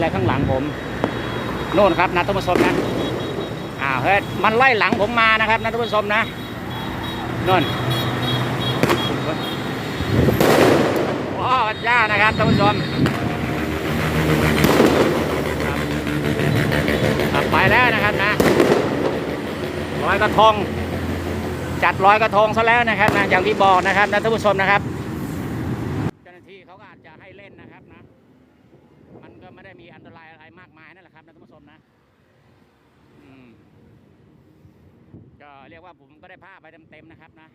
อะไรข้างหลังผมโน่นครับนะท่านผู้ชมนะอ้าวเฮ้ยมันไล่หลังผมมานะครับนะท่านผู้ชมนะโน่นว้จ้านะครับท่านผู้ชมไปแล้วนะครับนะร้อยกระทงจัดร้อยกระทงซะแล้วนะครับนะอย่างที่บอกนะครับนะท่านผู้ชมนะครับเจ้าหน้าที่เขาอาจจะให้เล่นนะครับนะ มันก็ไม่ได้มีอันตรายอะไรมากมายนั่นแหละครับนะท่านผู้ชมนะ อืม ก็เรียกว่าผมก็ได้ผ้าไปเต็มๆนะครับนะ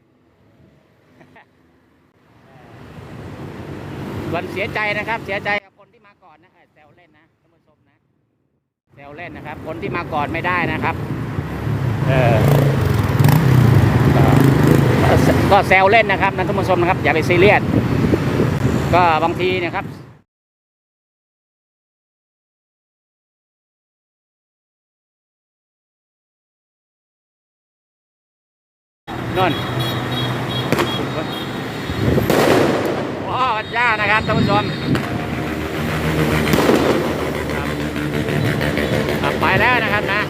ส่วนเสียใจนะครับ เสียใจกับคนที่มาก่อนนะแซวเล่นนะท่านผู้ชมนะแซวเล่นนะครับ คนที่มาก่อนไม่ได้นะครับ เออก็แซวเล่นนะครับนะท่านผู้ชมนะครับ อย่าไปซีเรียสก็บางทีนะครับ นั่นว้าวจ้านะครับท่านผู้ชมครับอะไปแล้วนะครับนะ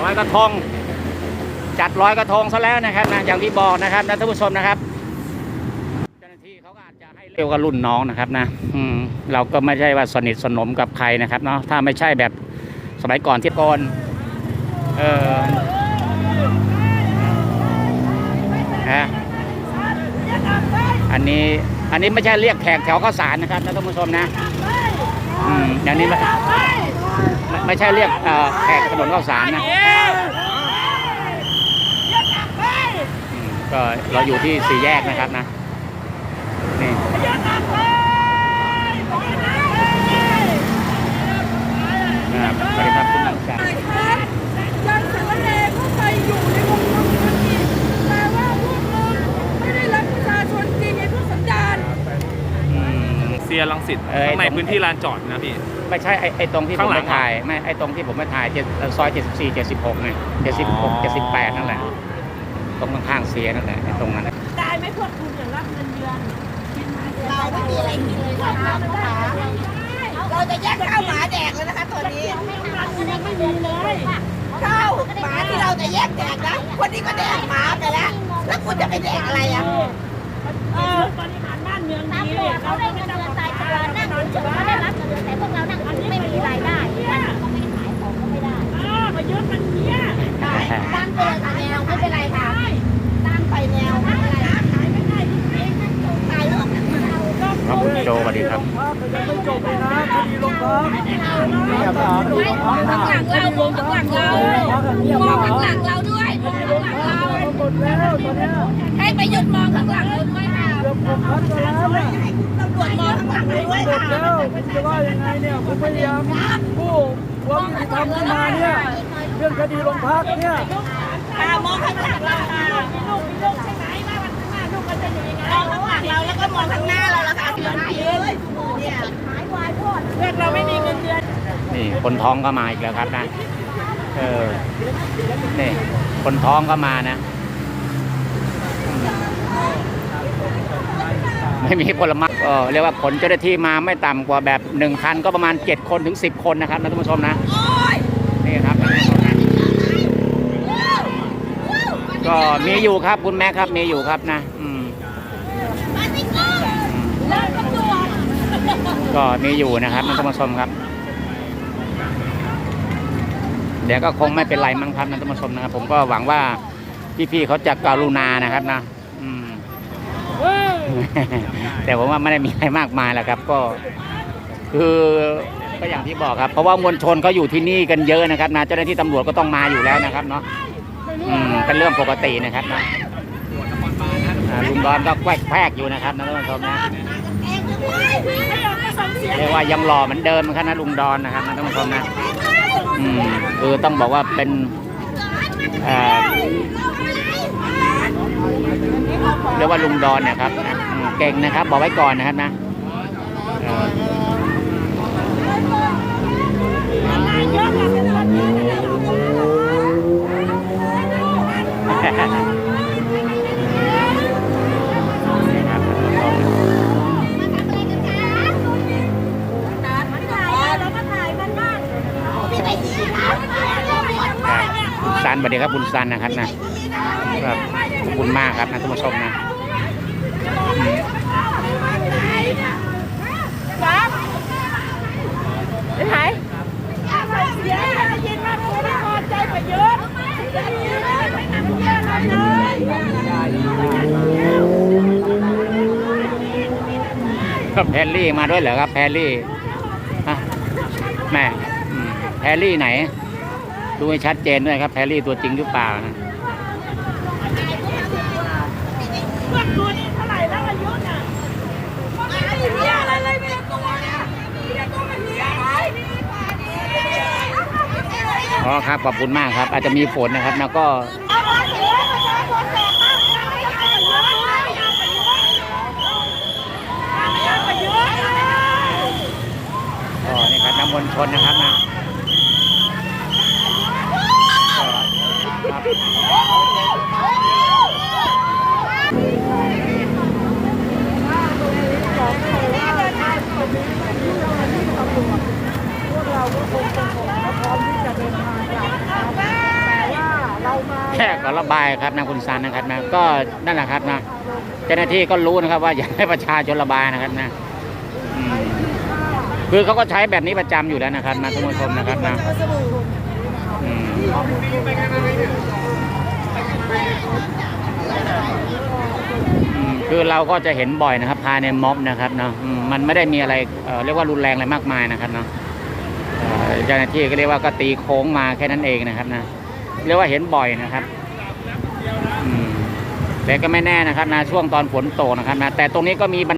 ร้อยกระทง จัดร้อยกระทงซะแล้วนะครับนะอย่างที่บอกนะครับนะท่านผู้ชมนะครับเจ้าหน้าที่เขาก็อาจจะให้เร็วกับรุ่นน้องนะครับนะอืมเราก็ไม่ใช่ว่าสนิทสนมกับใครนะครับเนาะถ้าไม่ใช่แบบสมัยก่อนที่ก่อนเออ ฮะอันนี้อันนี้ไม่ใช่เรียกแขกแถวข้าวสารนะครับท่านผู้ชมนะอืมอย่างนี้ไม่ไม่ใช่เรียกเอ่อแขกถนนข้าวสารนะก็เราอยู่ที่สี่แยกนะครับนะนี่นะครับสวัสดีครับคุณหนังจันทร์ ยังสารเลเข้าไปอยู่ในวงล้อมธุรกิจแต่ว่าพวกมึงไม่ได้รับประชาชนจริงไอ้พวกสัญญาณ อืม เซี ยรังสิตเอ้ยข้างในตรง พื้นที่ลานจอดนะพี่ ไม่ใช่ไอ้ไอ้ตรงที่ผมข้างหลัไปงถ่ายไม่ไอ้ตรงที่ผมไปถ่ายเจ็ดซอย 74 76ไง76 78นั่นแหละตรงข้างๆเสียนั่นแหละไอ้ตรงนั้นน่ะได้ไหมพวกคุณอย่ารับเงินเดือนเราไม่มีอะไรกินเลยค่ะหมาเราจะแยกข้าวหมาแดกเลยนะคะตัวนี้ไม่รับเงินยังไม่มีเลยข้าวหมาที่เราจะแยกแดกนะคนนี้ก็แดกหมาไปแล้ว แล้วคุณจะไปแดกอะไรอะเออบริหารบ้านเมืองดีตำรวจเขาได้เงินเดือนตายตัว นั่งเฉยๆเขาได้รับเงินเดือนแต่พวกเรานั่งไม่มีรายได้ก็ไม่ขายของก็ไม่ได้เออประยุทธ์มันเนี้ยตั้งไปเลยค่ะแนวไม่เป็นไรค่ะตั้งไปแนวไม่เป็นไรขายไม่ได้จริงๆตายแล้วครับคุณโจสวัสดีครับมองข้างหลังเรามองข้างหลังเรามองข้างหลังเราด้วยมองข้างหลังเราให้ปยุทธ์มองข้างหลังเราด้วยค่ะ ให้คุณตำรวจมองข้างหลังเราด้ยค่ะแล้วคุณจะว่ายังไงเนี่ยคุณพยายามผู้ความยุติธรรมขึ้นมาเนี่ยเรื่องคดีโรงพักเนี่ยค่ะมองข้างหลังเราค่ะมีลูกมีลูกใช่ไหมว่าวันข้างหน้าลูกมันจะอยู่ยังไงมองข้างหลังเราแล้วก็มองข้างหน้าเราละค่ะเสือไหนเลยเนี่ยหายวายพอดเพื่อนเราไม่มีเงินเดือนนี่คนท้องก็มาอีกแล้วครับนะเออนี่คนท้องก็มานะอืม ไม่มีผลไม้เออเรียกว่าขนเจ้าหน้าที่มาไม่ต่ำกว่าแบบหนึ่งคันก็ประมาณ 7 คนถึง 10 คนนะครับนะท่านผู้ชมนะนี่ครับท่านผู้ชมนะก็มีอยู่ครับคุณแม่ครับมีอยู่ครับนะอืมก็มีอยู่นะครับท่านผู้ชมครับ เดี๋ยวก็คงไม่เป็นไรมั้งครับนะท่านผู้ชมนะครับ ผมก็หวังว่าพี่ๆเขาจะกรุณานะครับนะ อืม แต่ผมว่าไม่ได้มีอะไรมากมายแหละครับ ก็ คือก็อย่างที่บอกครับ เพราะว่ามวลชนเขาอยู่ที่นี่กันเยอะนะครับนะเจ้าหน้าที่ตำรวจก็ต้องมาอยู่แล้วนะครับเนาะอืมเป็นเรื่องปกตินะครับนะอ่าลุงดอนก็แกวกแพรกอยู่นะครับนะท่านผู้ชมนะเรียกว่ายังหล่อเหมือนเดิมนะครับนะลุงดอนนะครับนะท่านผู้ชมนะอืมคือต้องบอกว่าเป็นเอ่อ เรียกว่าลุงดอนนะครับเก่งนะครับ บอกไว้ก่อนนะครับนะสันบัดเดียครับคุณสันนะครับนะครับ ขอบคุณมากครับนะท่านผู้ชมนะไหนเสียได้ยินมากูไม่พอใจไปเยอะได้ยินเลยไปนั่งเยอะเลยครับแพรลี่มาด้วยเหรอครับแพรลี่ฮะแม่แพรลี่ไหน ดูให้ชัดเจนด้วยครับแพรลี่ตัวจริงหรือเปล่านะ เพื่อนดูนี่เท่าไหร่แล้วอายุน่ะไม่ได้เหี้ยอะไรเลยมีแต่ตัวเนี่ยมีแต่ตัวมันเหี้ยอะไรอ๋อครับขอบคุณมากครับ อาจจะมีฝนนะครับ แล้วก็เอามาเสียประชาชนแสบมากไปเยอะเลยอ๋อนี่ครับน้ำมนต์ชนนะครับนะก็ครับ พวกเราก็คงจะส่งและพร้อมที่จะเดินทางกลับนะครับแต่ว่า เรามาแค่ก็ระบายครับนะคุณซันนะครับนะก็นั่นแหละครับนะเจ้าหน้าที่ก็รู้นะครับ ว่าอยากให้ประชาชนระบายนะครับนะคือเขาก็ใช้แบบนี้ประจำอยู่แล้วนะครับนะท่านผู้ชมนะครับนะคือเราก็จะเห็นบ่อยนะครับภายในม็อบนะครับเนาะมันไม่ได้มีอะไรเเรียกว่ารุนแรงอะไรมากมายนะครับเนาะเจ้าหน้าที่ก็เรียกว่าก็ตีโค้งมาแค่นั้นเองนะครับนะ เรียกว่าเห็นบ่อยนะครับแต่ก็ไม่แน่นะครับนะช่วงตอนฝนตกนะครับนะแต่ตรงนี้ก็มี